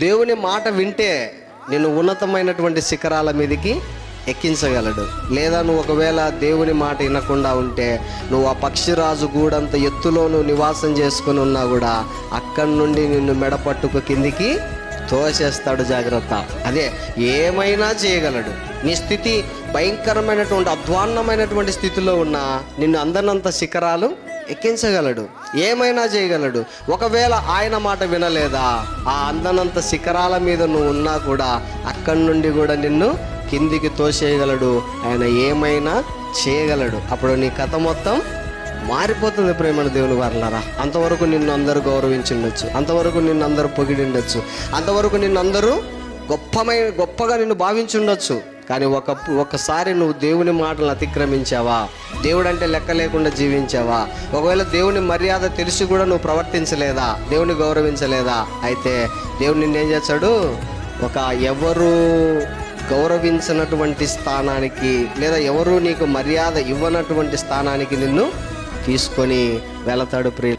దేవుని మాట వింటే నేను ఉన్నతమైనటువంటి శిఖరాల మీదకి ఎక్కించగలడు. లేదా నువ్వు ఒకవేళ దేవుని మాట వినకుండా ఉంటే నువ్వు ఆ పక్షిరాజు గూడంత ఎత్తులో నువ్వు నివాసం చేసుకుని ఉన్నా కూడా అక్కడి నుండి నిన్ను మెడపట్టుకు కిందికి తోసేస్తాడు జాగ్రత్త. అదే ఏమైనా చేయగలడు. నీ స్థితి భయంకరమైనటువంటి అధ్వాన్నమైనటువంటి స్థితిలో ఉన్నా నిన్ను అందనంత శిఖరాలు ఎక్కించగలడు. ఏమైనా చేయగలడు. ఒకవేళ ఆయన మాట వినలేదా? ఆ అందనంత శిఖరాల మీద నువ్వు ఉన్నా కూడా అక్కడి నుండి కూడా నిన్ను కిందికి తోసేయగలడు. ఆయన ఏమైనా చేయగలడు. అప్పుడు నీ కథ మొత్తం మారిపోతుంది ప్రేమణ దేవుని వర్లరా. అంతవరకు నిన్ను అందరూ గౌరవించుండొచ్చు. అంతవరకు నిన్ను అందరూ పొగిడిండొచ్చు. అంతవరకు నిన్ను అందరూ గొప్పమైన గొప్పగా నిన్ను భావించుండొచ్చు. కానీ ఒక ఒకసారి నువ్వు దేవుని మాటలను అతిక్రమించావా? దేవుడు అంటే లెక్క లేకుండా జీవించావా? ఒకవేళ దేవుని మర్యాద తెలిసి కూడా నువ్వు ప్రవర్తించలేదా? దేవుని గౌరవించలేదా? అయితే దేవుడు నిన్నేం చేస్తాడు? ఒక ఎవరు గౌరవించినటువంటి స్థానానికి లేదా ఎవరు నీకు మర్యాద ఇవ్వనటువంటి స్థానానికి నిన్ను తీసుకొని వెళతాడు ప్రియ